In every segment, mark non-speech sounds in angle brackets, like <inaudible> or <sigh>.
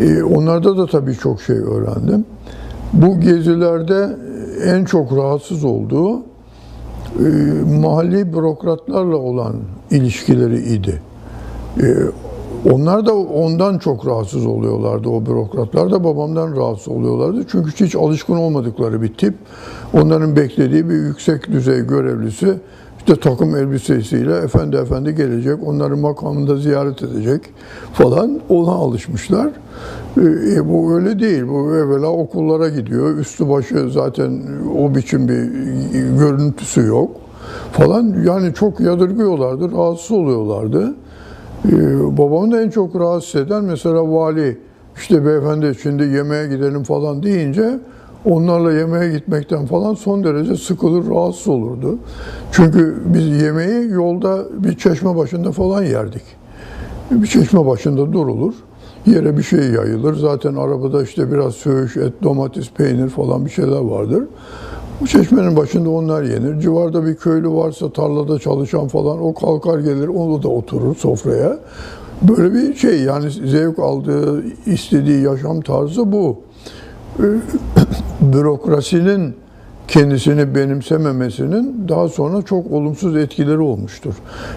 E, onlarda da tabii çok şey öğrendim. Bu gezilerde en çok rahatsız olduğu e, mahalli bürokratlarla olan ilişkileri idi. E, onlar da ondan çok rahatsız oluyorlardı. O bürokratlar da babamdan rahatsız oluyorlardı. Çünkü hiç alışkın olmadıkları bir tip. Onların beklediği bir yüksek düzey görevlisi işte takım elbisesiyle efendi efendi gelecek, onları makamında ziyaret edecek falan ona alışmışlar. E, bu öyle değil. Bu evvela okullara gidiyor. Üstü başı zaten o biçim bir görüntüsü yok falan. Yani çok yadırgıyorlardı, rahatsız oluyorlardı. Ee, babamı da en çok rahatsız eden mesela vali işte beyefendi şimdi yemeğe gidelim falan deyince onlarla yemeğe gitmekten falan son derece sıkılır, rahatsız olurdu. Çünkü biz yemeği yolda bir çeşme başında falan yerdik. Bir çeşme başında durulur. Yere bir şey yayılır. Zaten arabada işte biraz söğüş, et, domates, peynir falan bir şeyler vardır. Bu çeşmenin başında onlar yenir. Civarda bir köylü varsa tarlada çalışan falan o kalkar gelir onu da oturur sofraya. Böyle bir şey yani zevk aldığı, istediği yaşam tarzı bu. Ee, <clears throat> Bürokrasinin kendisini benimsememesinin daha sonra çok olumsuz etkileri olmuştur.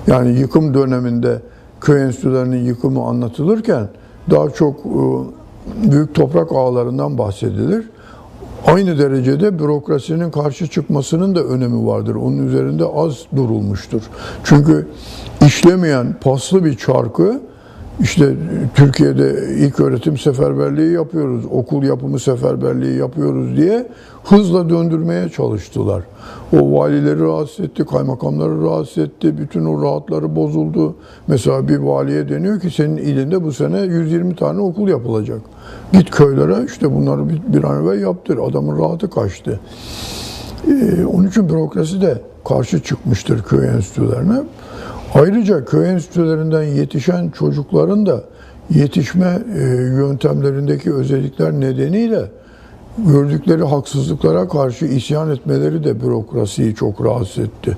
Yani yıkım döneminde köy enstitülerinin yıkımı anlatılırken daha çok e, büyük toprak ağlarından bahsedilir. Aynı derecede bürokrasinin karşı çıkmasının da önemi vardır. Onun üzerinde az durulmuştur. Çünkü işlemeyen paslı bir çarkı işte Türkiye'de ilk öğretim seferberliği yapıyoruz, okul yapımı seferberliği yapıyoruz diye hızla döndürmeye çalıştılar. O valileri rahatsız etti, kaymakamları rahatsız etti, bütün o rahatları bozuldu. Mesela bir valiye deniyor ki senin ilinde bu sene 120 tane okul yapılacak. Git köylere işte bunları bir, an evvel yaptır. Adamın rahatı kaçtı. Ee, onun için bürokrasi de karşı çıkmıştır köy enstitülerine. Ayrıca köy enstitülerinden yetişen çocukların da yetişme e, yöntemlerindeki özellikler nedeniyle gördükleri haksızlıklara karşı isyan etmeleri de bürokrasiyi çok rahatsız etti.